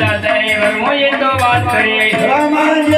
દાદા એ તો વાત કરી.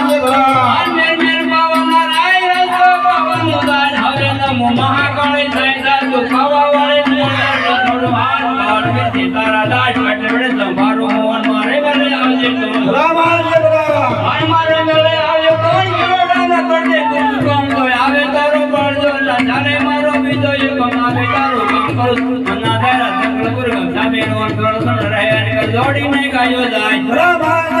જોડી નહીં ગાયો જાય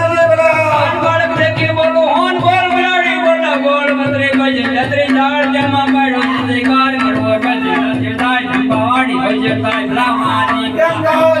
જળ જન્મ બળ અંધકાર મળવો જળ જળ જળ જળ જળ જળ જળ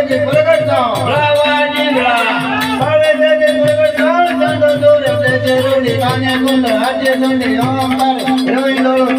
ચાલે